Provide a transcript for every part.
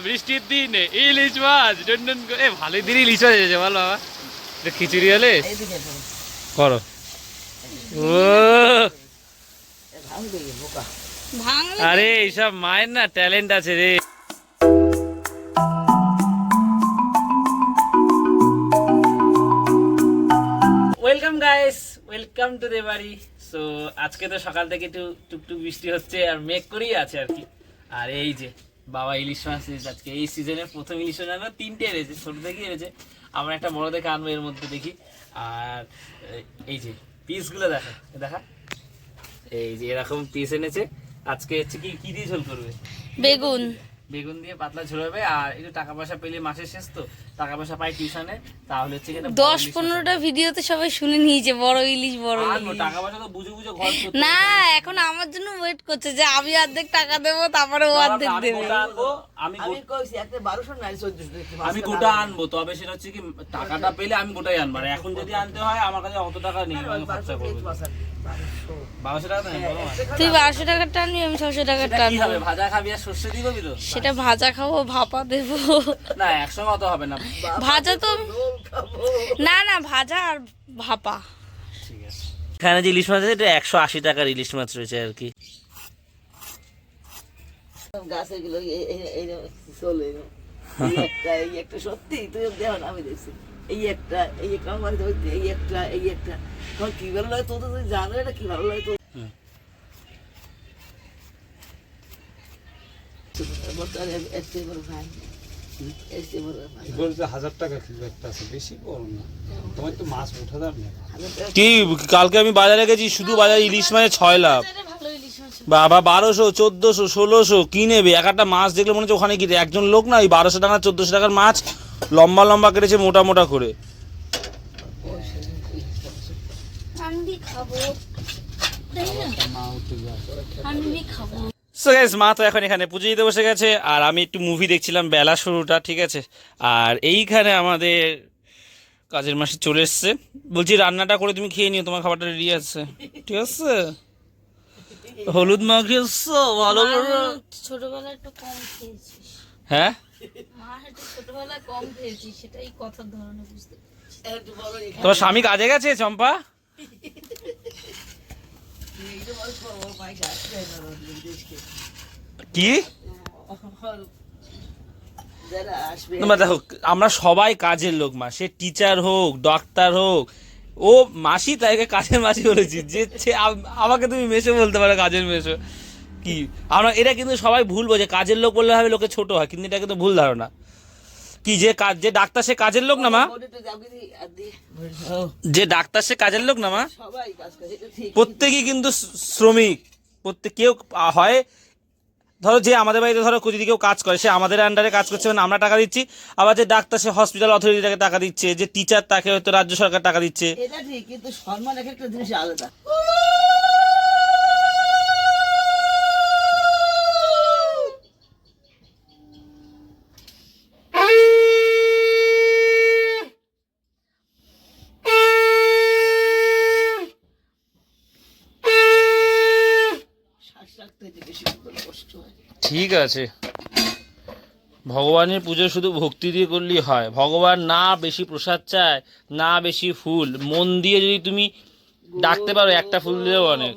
বৃষ্টির দিন ইলিশ মাছ টুনটুন করে- এ ভালোই দিন ইলিশ মাছ এসেছে বলো বাবা। খিচুড়ি হলে? করো। ও। আরে এইসব মায়ের না ট্যালেন্ট আছে রে। Welcome guys welcome to the বাড়ি সো আজকে তো সকাল থেকে একটু টুকটুক বৃষ্টি হচ্ছে আর মেঘ করেই আছে আর কি। আর এই যে, বাবা ইলিশ মাছ আজকে। এই সিজনের প্রথম ইলিশ মাছ তিনটে এনেছে, ছোট থেকে এনেছে। আমরা একটা বড় দেখে আনব এর মধ্যে দেখি। আর, এই যে পিসগুলো দেখা দেখা। এই যে, এরকম পিস এনেছে। আজকে হচ্ছে কি কি দিয়ে ঝোল করবে? বেগুন। বেগুন দিয়ে পাতলা ঝোল হবে আর একটু টাকা পয়সা পেলে মাসের শেষ তো টাকা পয়সা পাই টিউশনে তাহলে হচ্ছে কি একটা বড় দশ পনেরোটা ভিডিওতে সবাই শুনে নিয়েছে বড় ইলিশ বড় ইলিশ। টাকা পয়সা তো বুঝে বুঝে ঘর না এখন আমার জন্য ওয়েট করছে যে আমি অর্ধেক টাকা দেবো তারপরে ও। অর্ধেক আমি দেবে। আনব আমি আমি কইছি একটা বারোশো নাই চোদ্দশো দেখতে আমি গোটা আনব তবে সেটা হচ্ছে কি টাকাটা পেলে আমি গোটাই আনব আর এখন যদি আনতে হয় আমার কাছে অত টাকা নেই আমি খরচা করব। তুই বারোশো টাকার টানবি আমি ছশো টাকার টানবো ভাজা খাবি আর সর্ষে দিয়ে করবি তো? সেটা ভাজা খাব ভাপা দেবো। না একসঙ্গে অত হবে না। ভাজা তো না না ভাজা আর ভাপা। ঠিক আছে। এখানে যে ইলিশ মাছ আছে এটা একশো আশি টাকার ইলিশ মাছ রয়েছে আর কি। গাছেরগুলো এই- এই- এই চলে একটা সত্যি তুই দেখ আমি দেখছি। এই একটা এই একটা আমার এই একটা এই একটা। কি ভালো লাগে তো তুই জানো এটা কি ভালো লাগে তো কি কালকে আমি বাজারে গেছি শুধু বাজারে ইলিশ মানে ছয় লাভ। বাবা বারোশো চোদ্দোশো ষোলোশো কি নেবে? এক একটা মাছ দেখলে মনে হচ্ছে ওখানে কি একজন লোক না ওই বারোশো টাকা চোদ্দশো টাকার মাছ লম্বা লম্বা কেটেছে মোটা মোটা করে। মা সো গাইস তো এখন এখানে পুজো দিতে বসে গেছে আর আমি একটু মুভি দেখছিলাম বেলা শুরুটা ঠিক আছে? আর এইখানে আমাদের কাজের মাসে চলে এসছে। বলছি রান্নাটা করে তুমি খেয়ে নিও তোমার খাবারটা রেডি আছে। ঠিক আছে? হলুদ মাখিয়েছো ভালো করে। ছোটবেলায় একটু কম খেয়েছিস। হ্যাঁ? তোমার স্বামী কাজে গেছে চম্পা? কি? দেখো আমরা সবাই কাজের লোক মা। সে টিচার হোক ডাক্তার হোক ও মাসি তাইকে কাজের মাসি বলেছি যে আমাকে তুমি মেশো বলতে পারো কাজের মেশো কি? আমরা, এটা কিন্তু সবাই ভুল বোঝে। কাজের লোক বললে হবে লোকে ছোট হয়, কিন্তু এটা কিন্তু ভুল ধারণা। কি, যে কাজ, যে ডাক্তার সে কাজের লোক না, মা? যে ডাক্তার সে কাজের লোক না, মা? প্রত্যেকেই কিন্তু শ্রমিক। প্রত্যেক, কেউ হয়, ধরো যে আমাদের বাড়িতে ধরো যদি কেউ কাজ করে, সে আমাদের আন্ডারে কাজ করছে মানে আমরা টাকা দিচ্ছি। আবার যে ডাক্তার সে হসপিটাল অথরিটিটাকে টাকা দিচ্ছে, যে টিচার তাকে হয়তো রাজ্য সরকার টাকা দিচ্ছে। এটা ঠিক, কিন্তু সম্মান একটা জিনিস আলাদা। ঠিক আছে ভগবানের পুজো শুধু ভক্তি দিয়ে করলেই হয় ভগবান না বেশি প্রসাদ চায় না বেশি ফুল মন দিয়ে যদি তুমি ডাকতে পারো একটা ফুল দিলেও অনেক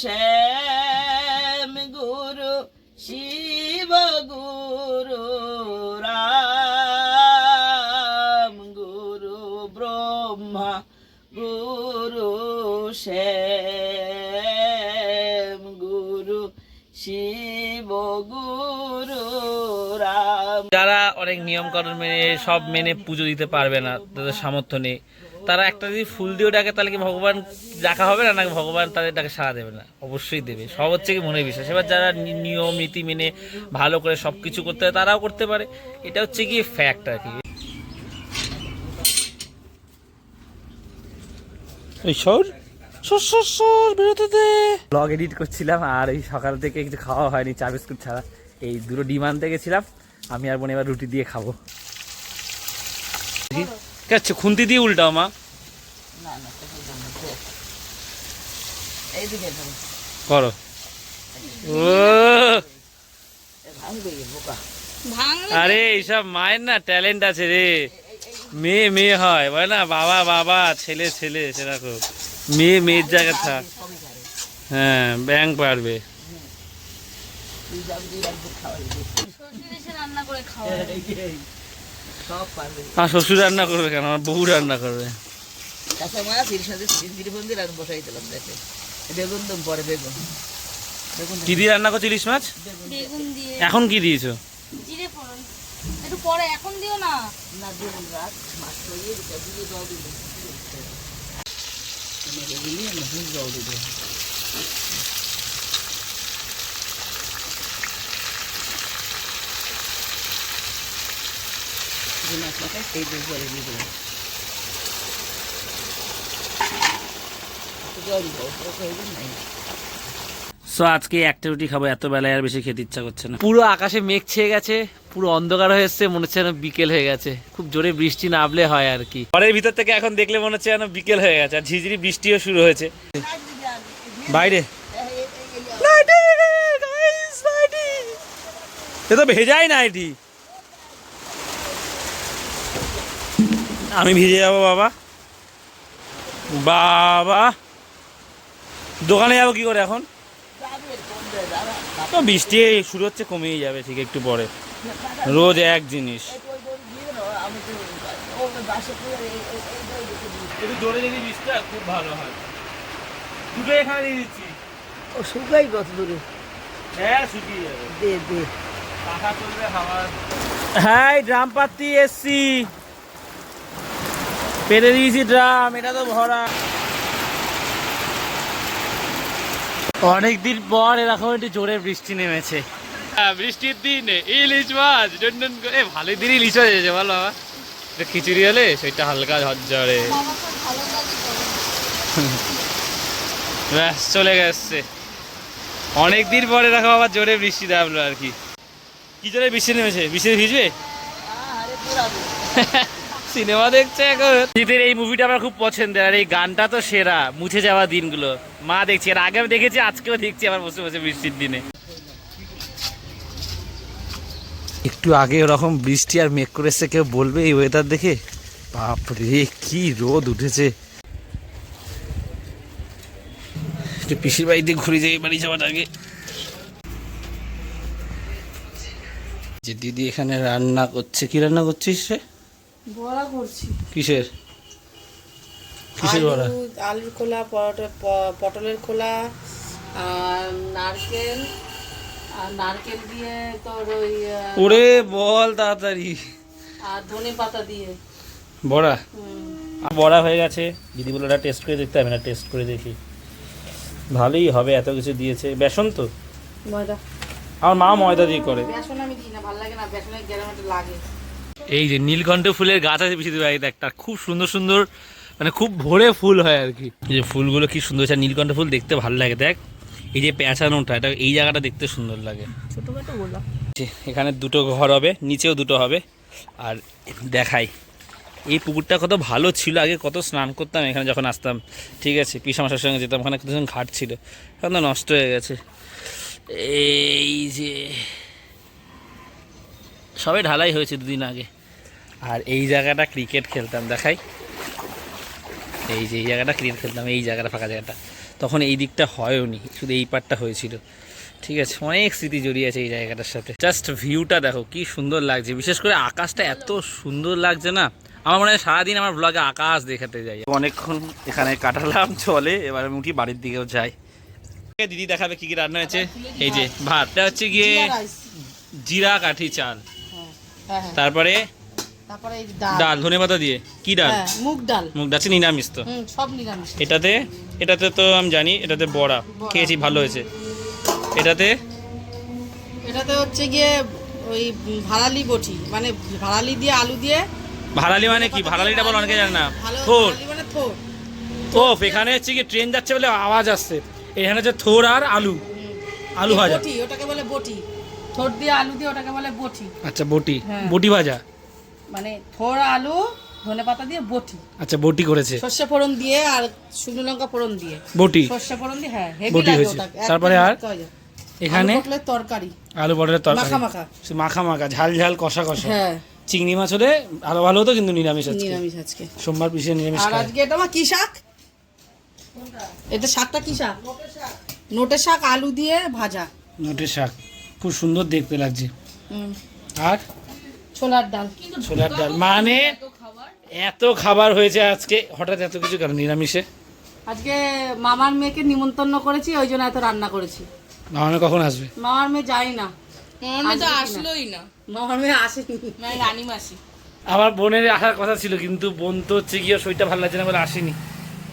শ্যাম গুরু শিব গুরু রাম গুরু ব্রহ্মা গুরু শ্যাম নিয়ম কানুন মেনে সব মেনে পুজো দিতে পারবে না তাদের সামর্থ্য নেই। তারা একটা যদি ফুল দিয়েও ডাকে তাহলে কি ভগবান ডাকা হবে না? নাকি ভগবান তাদের ডাকে সাড়া দেবে না? অবশ্যই দেবে। সব হচ্ছে কি মনে বিশ্বাস এবার যারা নিয়ম নীতি মেনে ভালো করে সব কিছু করতে হয় তারাও করতে পারে। এটা হচ্ছে কি ফ্যাক্ট আর কি। এই সর সর সর সর বেরোতে দে। ব্লগ এডিট করছিলাম আর এই সকাল থেকে কিছু খাওয়া হয়নি চা বিস্কুট ছাড়া। এই দুটো ডিম আনতে গেছিলাম। আমি আর বোন এবার রুটি দিয়ে খাব। ঠিক আছে খুন্তি দিয়ে উল্টাও মা। করো। ও ভাঙবে বোকা? ভাঙলে আরে এইসব মায়ের না ট্যালেন্ট আছে রে। মেয়ে মেয়ে হয় বলে না বাবা বাবা ছেলে ছেলে সেরকম। মেয়ে মেয়ের জায়গা থাক। হ্যাঁ ব্যাং পারবে তুই যাবি তুই একদম খাওয়াই শ্বশুর এসে রান্না করে খাওয়া সব পারবে আর শ্বশুর রান্না করবে কেন? আমার বউ রান্না করবে। কাঁচা মাছ এর সাথে রান্না বসাই দিলাম দেখে। বেগুন দম পরে বেগুন। বেগুন কি দিয়ে রান্না করছ ইলিশ মাছ? বেগুন এখন কি দিয়েছ? জিরে ফোড়ন। একটু পরে এখন দিও না। না রাখ মাছ দিয়ে মাছ মাথায় সেই জলে দিয়ে দিলাম জল প্রয়োজন নাই সো আজকে একটা রুটি খাব এত বেলায় আর বেশি খেতে ইচ্ছা করছে না। পুরো আকাশে মেঘ ছেয়ে গেছে পুরো অন্ধকার হয়ে এসছে মনে হচ্ছে যেন বিকেল হয়ে গেছে। খুব জোরে বৃষ্টি নামলে হয় আর কি। ঘরের ভিতর থেকে এখন দেখলে মনে হচ্ছে যেন বিকেল হয়ে গেছে আর ঝিঝিরি বৃষ্টিও শুরু হয়েছে। বাইরে। এ তো ভেজাই না এটি আমি ভিজে যাব বাবা। বাবা। দোকানে যাব কি করে এখন? তো বৃষ্টি শুরু হচ্ছে কমেই যাবে ঠিক একটু পরে। রোজ এক জিনিস। খুব ভালো হয়। দুটো এখানে দিয়ে দিচ্ছি। ও শুকাই কত দূরে? হ্যাঁ শুকিয়ে যাবে। দে দে। হ্যাঁ ড্রাম পাতি এসছি। পেরে দিয়েছি ড্রাম এটা তো ভরা। অনেকদিন পর এরকম একটু জোরে বৃষ্টি নেমেছে। হ্যাঁ, বৃষ্টির দিন ইলিশ মাছ ডন করে। ভালোই দিন ইলিশ মাছ এসেছে বলো বাবা। খিচুড়ি হলে সেটা হালকা ঝরঝরে। ভালো ব্যাস চলে গেছে। অনেক দিন পরে দেখো আবার জোরে বৃষ্টি নামলো আর কি। কি জোরে বৃষ্টি নেমেছে? বৃষ্টি ভিজবে? সিনেমা দেখছে এখন। জিতের এই মুভিটা আমার খুব পছন্দের আর এই গানটা তো সেরা মুছে যাওয়া দিনগুলো। মা দেখছি আর আগেও দেখেছি আজকেও দেখছি আবার বসে বসে বৃষ্টির দিনে। একটু আগে ওরকম বৃষ্টি আর মেঘ করে এসছে কেউ বলবে এই ওয়েদার দেখে? বাপরে কি রোদ উঠেছে। একটু পিসির বাড়িতে ঘুরে যাই বাড়ি যাওয়ার আগে। যে দিদি এখানে রান্না করছে কি রান্না করছিস রে? বড়া করছি। কিসের? কিসের বড়া? আলুর খোলা পরোটা পটলের খোলা আর নারকেল আর নারকেল দিয়ে তোর ওই ওরে বল তাড়াতাড়ি। আর ধনে পাতা দিয়ে। বড়া। বড়া হয়ে গেছে। দিদি বলে ওটা টেস্ট করে দেখতে হবে না টেস্ট করে দেখি। ভালোই হবে এত কিছু দিয়েছে। বেসন তো? ময়দা। আমার মা ময়দা দিয়ে করে। বেসন আমি দিই না ভালো লাগে না। বেসনের একটু লাগে। এই যে নীলকণ্ঠ ফুলের গাছ আছে বেশি দূরে একটা খুব সুন্দর সুন্দর মানে খুব ভোরে ফুল হয় আর কি। এই যে ফুলগুলো কি সুন্দর আর নীলকণ্ঠ ফুল দেখতে ভালো লাগে দেখ। এই যে পেঁচানোটা এটা এই জায়গাটা দেখতে সুন্দর লাগে। এখানে দুটো ঘর হবে নিচেও দুটো হবে। আর দেখাই এই পুকুরটা কত ভালো ছিল আগে কত স্নান করতাম এখানে যখন আসতাম ঠিক আছে পিসামাশার সঙ্গে যেতাম ওখানে কতজন ঘাট ছিল এখন তো নষ্ট হয়ে গেছে। এই যে সবে ঢালাই হয়েছে দুদিন আগে। আর এই জায়গাটা ক্রিকেট খেলতাম দেখাই। এই যে এই জায়গাটা ক্রিকেট খেলতাম এই জায়গাটা ফাঁকা জায়গাটা। তখন এই দিকটা হয়ওনি শুধু এই পার্টটা হয়েছিল। ঠিক আছে অনেক স্মৃতি জড়িয়ে আছে এই জায়গাটার সাথে। জাস্ট ভিউটা দেখো কি সুন্দর লাগছে। বিশেষ করে আকাশটা এত সুন্দর লাগছে না আমার মনে হয় সারাদিন আমার ব্লগে আকাশ দেখাতে যাই। অনেকক্ষণ এখানে কাটালাম চলে এবার আমি উঠি বাড়ির দিকেও যাই। দিদি দেখাবে কি কি রান্না হয়েছে? এই যে ভাতটা হচ্ছে গিয়ে জিরা কাঠি চাল। তারপরে তারপরে ডাল। ডাল ধনে পাতা দিয়ে। কি ডাল? হ্যাঁ মুগ ডাল। মুগ ডাল নিরামিষ তো। সব নিরামিষ। এটাতে এটাতে তো আমি জানি এটাতে বড়া। খেয়েছি ভালো হয়েছে। এটাতে? এটাতে হচ্ছে গিয়ে ওই ভাড়ালি বটি মানে ভাড়ালি দিয়ে আলু দিয়ে ভাড়ালি মানে কি? ভাড়ালিটা বলো অনেকে জানে না। থোর। মানে ওফ এখানে হচ্ছে কি ট্রেন যাচ্ছে বলে আওয়াজ আসছে। এখানে হচ্ছে থোর আর আলু। আলু ভাজা। ওটাকে বলে বটি। থোর দিয়ে আলু দিয়ে ওটাকে বলে বটি। আচ্ছা বটি। হ্যাঁ। বটি ভাজা? মানে থোর আলু ধনে পাতা দিয়ে বটি। আচ্ছা বটি করেছে। সর্ষে ফোড়ন দিয়ে আর শুকনো লঙ্কা ফোড়ন দিয়ে। বটি। সর্ষে ফোড়ন দিয়ে হ্যাঁ হেভি বটি হয়েছে। তারপরে আর? এখানে? তরকারি। আলু পটলের তরকারি। মাখা মাখা। মাখা মাখা ঝাল ঝাল কষা কষা। হ্যাঁ। চিংড়ি মাছ হলে আরও ভালো হতো কিন্তু নিরামিষ আজকে। নিরামিষ আজকে। সোমবার পিছিয়ে নিরামিষ আর আজকে এটা আমার কি শাক? এটা শাকটা কি শাক। নোটের শাক আলু দিয়ে ভাজা। নোটের শাক। খুব সুন্দর দেখতে লাগছে। আর? ছোলার ডাল। ছোলার ডাল। মানে এত খাবার হয়েছে আজকে। হঠাৎ এত কিছু কেন? নিরামিষে? আজকে মামার মেয়েকে নিমন্ত্রণ করেছি ওই জন্য এত রান্না করেছি। মামামে কখন আসবে? মামার মেয়ে যাই না। আমার তো আসলোই না। মামার মেয়ে আসেনি। মানে রানী মাসি আমার বোনের আসার কথা ছিল কিন্তু বোন তো হচ্ছে গিয়ে শরীরটা ভালো লাগছে না বলে আসেনি।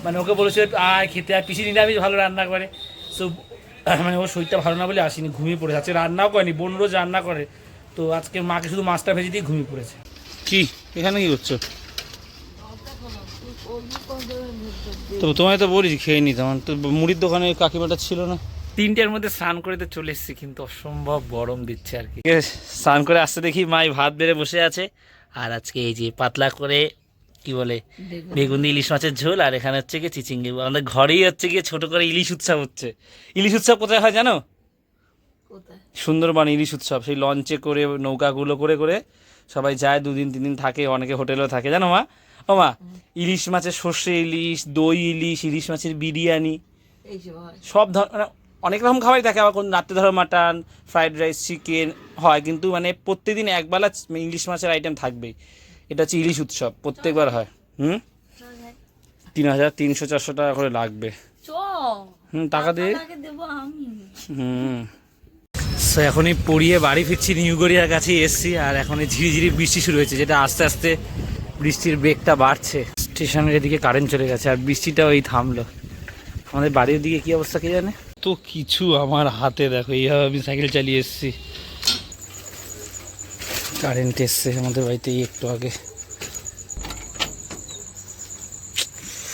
মানে ওকে বলেছিল আয় খেতে আর পিসি নিরামিষ ভালো রান্না করে। সো মানে ওর শরীরটা ভালো না বলে আসেনি ঘুমিয়ে পড়েছে। আজকে রান্নাও করেনি বোন রোজ রান্না করে। তো আজকে মাকে শুধু মাছটা ভেজে দিয়ে ঘুমিয়ে পড়েছে। কি? এখানে কি করছ? তো তোমায় তো বলিস খেয়ে নি তোমার তো মুড়ির দোকানে কাকিমাটা ছিল না। তিনটের মধ্যে স্নান করে তো চলে এসেছি কিন্তু অসম্ভব গরম দিচ্ছে আর কি। স্নান করে আসতে দেখি মাই ভাত বেড়ে বসে আছে। আর আজকে এই যে পাতলা করে কি বলে বেগুন। দিয়ে ইলিশ মাছের ঝোল আর এখানে হচ্ছে গিয়ে চিচিঙ্গি। আমাদের ঘরেই হচ্ছে গিয়ে ছোট করে ইলিশ উৎসব হচ্ছে। ইলিশ উৎসব কোথায় হয় জানো? সুন্দরবন ইলিশ উৎসব। সেই লঞ্চে করে নৌকাগুলো করে করে সবাই যায় দুদিন তিন দিন থাকে অনেকে হোটেলেও থাকে। জানো মা? ও মা ইলিশ মাছের সর্ষে ইলিশ দই ইলিশ ইলিশ মাছের বিরিয়ানি। সব ধর মানে অনেক রকম খাবারই থাকে। আবার কোন রাত্রে ধরো মাটন ফ্রাইড রাইস চিকেন হয়। কিন্তু মানে প্রত্যেকদিন একবেলা ইলিশ মাছের আইটেম থাকবেই। এটা হচ্ছে ইলিশ উৎসব প্রত্যেকবার হয়। হুম? তিন হাজার তিনশো চারশো টাকা করে লাগবে। চ হুম টাকা দিয়ে দেবো হুম। সো এখনই পড়িয়ে বাড়ি ফিরছি নিউ গড়িয়ার কাছে এসছি আর এখন এই ঝিরিঝিরি বৃষ্টি শুরু হয়েছে যেটা আস্তে আস্তে বৃষ্টির বেগটা বাড়ছে। স্টেশনের এদিকে কারেন্ট চলে গেছে আর বৃষ্টিটা ওই থামলো। আমাদের বাড়ির দিকে কি অবস্থা কে জানে? তো কিছু আমার হাতে দেখো এইভাবে আমি সাইকেল চালিয়ে এসেছি। কারেন্ট এসছে আমাদের বাড়িতে এই একটু আগে।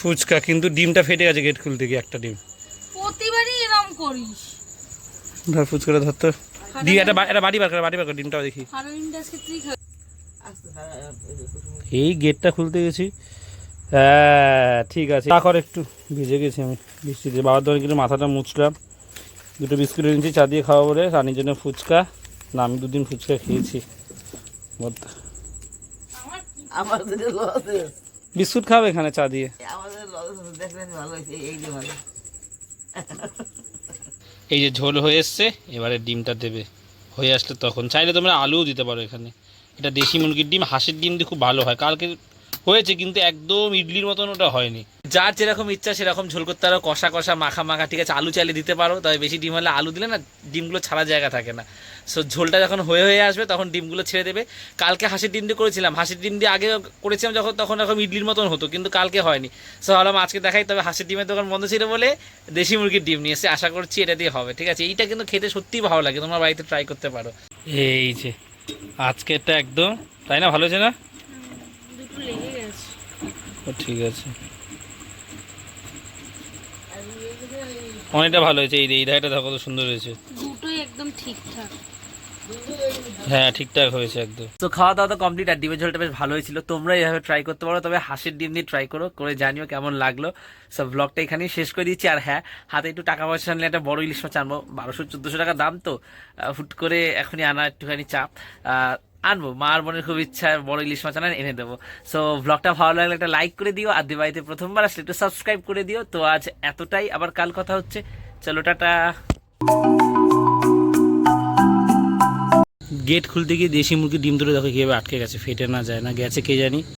ফুচকা কিন্তু ডিমটা ফেটে গেছে গেট খুলতে গিয়ে একটা ডিম। প্রতিবারই এরম করিস। ধর ফুচকাটা ধর তো। দি একটা বা- একটা বাড়ি বার কর বাড়ি বার কর ডিমটাও দেখি। এই গেটটা খুলতে গেছি। হ্যাঁ ঠিক আছে। চা কর একটু ভিজে গেছি আমি। বৃষ্টি বৃষ্টিতে বাবার দোকানে কিন্তু মাথাটা মুছলাম। দুটো বিস্কুট এনেছি চা দিয়ে খাওয়া বলে রানির জন্য ফুচকা। না আমি দুদিন ফুচকা খেয়েছি। বিস্কুট খাবে এখানে চা দিয়ে। আমাদের লস দেখলেন ভালো হয়েছে এই যে এই যে ঝোল হয়ে এসছে এবারে ডিমটা দেবে। হয়ে আসলে তখন। চাইলে তোমরা আলুও দিতে পারো এখানে। এটা দেশি মুরগির ডিম হাঁসের ডিম দিয়ে খুব ভালো হয়। কালকে হয়েছে কিন্তু একদম ইডলির মতন ওটা হয়নি। যার যেরকম ইচ্ছা সেরকম ঝোল করতে পারো কষা কষা মাখা মাখা ঠিক আছে আলু চাইলে দিতে পারো তবে বেশি ডিম হলে আলু দিলে না ডিমগুলো ছাড়া জায়গা থাকে না। সো ঝোলটা যখন হয়ে হয়ে আসবে তখন ডিমগুলো ছেড়ে দেবে। কালকে হাঁসের ডিম দিয়ে করেছিলাম হাঁসের ডিম দিয়ে আগে করেছিলাম যখন তখন এরকম ইডলির মতন হতো কিন্তু কালকে হয়নি। সো ভাবলাম আজকে দেখাই তবে হাঁসের ডিমের দোকান বন্ধ ছিল বলে দেশি মুরগির ডিম নিয়ে এসে আশা করছি এটা দিয়ে হবে ঠিক আছে? এইটা কিন্তু খেতে সত্যিই ভালো লাগে তোমরা বাড়িতে ট্রাই করতে পারো। এই যে আজকেরটা একদম তাই না? ভালো হয়েছে না? ঠিক আছে। অনেকটা ভালো হয়েছে। এই এই ধাইটা দেখো কত সুন্দর হয়েছে। দুটোই একদম ঠিকঠাক। হ্যাঁ ঠিকঠাক হয়েছে একদম। তো খাওয়া দাওয়া তো কমপ্লিট আর ডিমের ঝোলটা বেশ ভালো হয়েছিল তোমরা এইভাবে ট্রাই করতে পারো তবে হাঁসের ডিম দিয়ে ট্রাই করো করে জানিও কেমন লাগল। সব ব্লগটা এখানেই শেষ করে দিচ্ছি। আর হ্যাঁ হাতে একটু টাকা পয়সা নিলে একটা বড় ইলিশ মাছ আনব। বারোশো চোদ্দোশো টাকা দাম তো। হুট করে এখনই আনা একটুখানি চাপ। আহ, আনব। মার বোনের খুব ইচ্ছা, বড় ইলিশ মাছ আনার, এনে দেবো। সো ব্লগটা ভালো লাগলে একটা লাইক করে দিও, আর বাড়িতে প্রথমবার আসলে একটু সাবস্ক্রাইব করে দিও। তো আজ এতটাই, আবার কাল কথা হচ্ছে। চলো, টাটা। গেট খুলতে গিয়ে দেশি মুরগি ডিম ধরে দেখো কীভাবে আটকে গেছে, ফেটে না, যায় না, গেছে কে জানি।